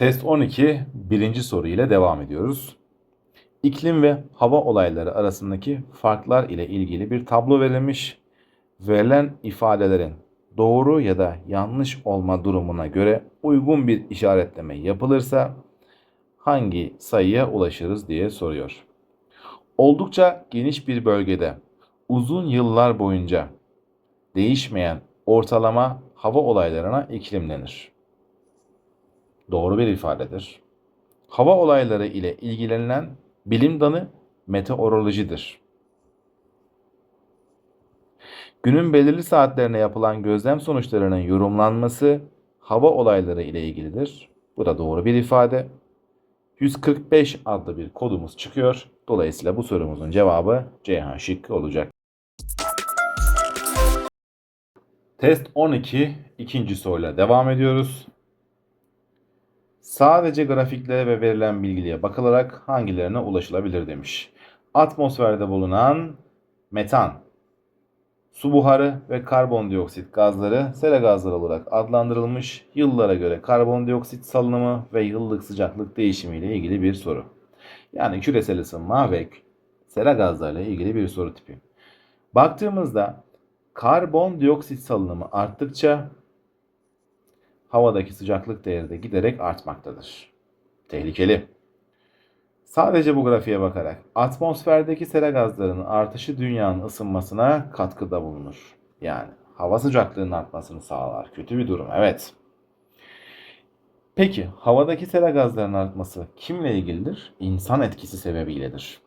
Test 12 birinci soru ile devam ediyoruz. İklim ve hava olayları arasındaki farklar ile ilgili bir tablo verilmiş. Verilen ifadelerin doğru ya da yanlış olma durumuna göre uygun bir işaretleme yapılırsa hangi sayıya ulaşırız diye soruyor. Oldukça geniş bir bölgede uzun yıllar boyunca değişmeyen ortalama hava olaylarına iklim denir. Doğru bir ifadedir. Hava olayları ile ilgilenilen bilim dalı meteorolojidir. Günün belirli saatlerine yapılan gözlem sonuçlarının yorumlanması hava olayları ile ilgilidir. Bu da doğru bir ifade. 145 adlı bir kodumuz çıkıyor. Dolayısıyla bu sorumuzun cevabı Ceyhan şıkkı olacak. Test 12 ikinci soruyla devam ediyoruz. Sadece grafiklere ve verilen bilgiye bakılarak hangilerine ulaşılabilir demiş. Atmosferde bulunan metan, su buharı ve karbondioksit gazları sera gazları olarak adlandırılmış yıllara göre karbondioksit salınımı ve yıllık sıcaklık değişimi ile ilgili bir soru. Yani küresel ısınma ve sera gazlarıyla ilgili bir soru tipi. Baktığımızda karbondioksit salınımı arttıkça havadaki sıcaklık değeri de giderek artmaktadır. Tehlikeli. Sadece bu grafiğe bakarak atmosferdeki sera gazlarının artışı dünyanın ısınmasına katkıda bulunur. Yani hava sıcaklığının artmasını sağlar. Kötü bir durum evet. Peki havadaki sera gazlarının artması kimle ilgilidir? İnsan etkisi sebebiyledir.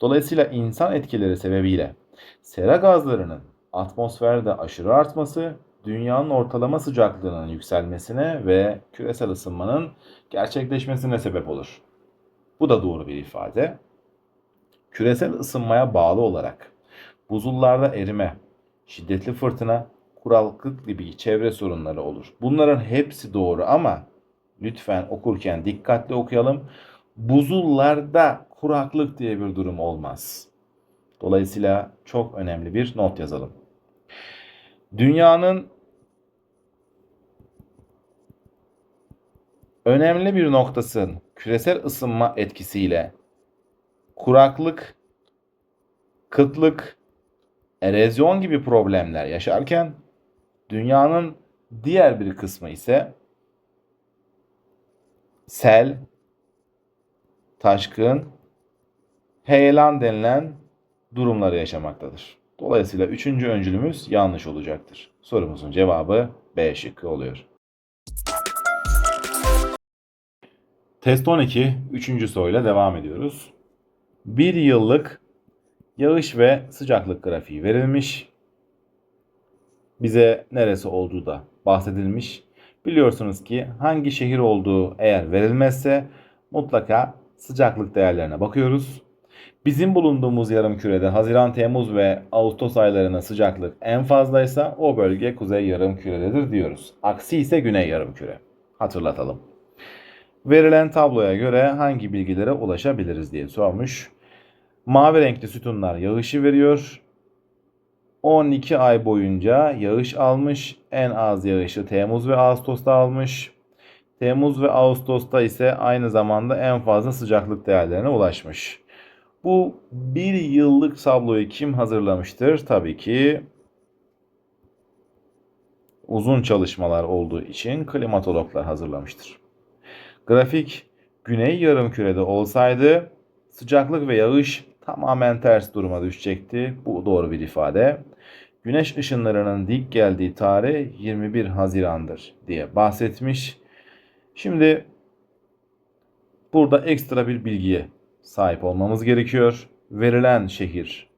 Dolayısıyla insan etkileri sebebiyle sera gazlarının atmosferde aşırı artması dünyanın ortalama sıcaklığının yükselmesine ve küresel ısınmanın gerçekleşmesine sebep olur. Bu da doğru bir ifade. Küresel ısınmaya bağlı olarak buzullarda erime, şiddetli fırtına, kurallık gibi çevre sorunları olur. Bunların hepsi doğru ama lütfen okurken dikkatli okuyalım. Buzullarda kuraklık diye bir durum olmaz. Dolayısıyla çok önemli bir not yazalım. Dünyanın önemli bir noktasının küresel ısınma etkisiyle kuraklık, kıtlık, erozyon gibi problemler yaşarken dünyanın diğer bir kısmı ise sel, taşkın, heyelan denilen durumları yaşamaktadır. Dolayısıyla üçüncü öncülümüz yanlış olacaktır. Sorumuzun cevabı B şıkkı oluyor. Test 12, üçüncü soruyla devam ediyoruz. Bir yıllık yağış ve sıcaklık grafiği verilmiş. Bize neresi olduğu da bahsedilmiş. Biliyorsunuz ki hangi şehir olduğu eğer verilmezse mutlaka sıcaklık değerlerine bakıyoruz. Bizim bulunduğumuz yarım kürede Haziran, Temmuz ve Ağustos aylarında sıcaklık en fazlaysa o bölge kuzey yarım kürededir diyoruz. Aksi ise güney yarım küre. Hatırlatalım. Verilen tabloya göre hangi bilgilere ulaşabiliriz diye sormuş. Mavi renkli sütunlar yağışı veriyor. 12 ay boyunca yağış almış. En az yağışı Temmuz ve Ağustos'ta almış. Temmuz ve Ağustos'ta ise aynı zamanda en fazla sıcaklık değerlerine ulaşmış. Bu bir yıllık tabloyu kim hazırlamıştır? Tabii ki uzun çalışmalar olduğu için klimatologlar hazırlamıştır. Grafik güney yarımkürede olsaydı sıcaklık ve yağış tamamen ters duruma düşecekti. Bu doğru bir ifade. Güneş ışınlarının dik geldiği tarih 21 Haziran'dır diye bahsetmiş. Şimdi burada ekstra bir bilgiye sahip olmamız gerekiyor. Verilen şehir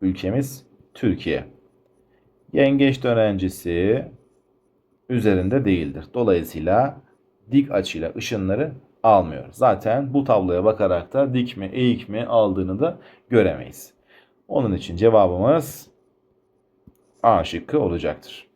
ülkemiz Türkiye. Yengeç dönencisi üzerinde değildir. Dolayısıyla dik açıyla ışınları almıyor. Zaten bu tabloya bakarak da dik mi eğik mi aldığını da göremeyiz. Onun için cevabımız A şıkkı olacaktır.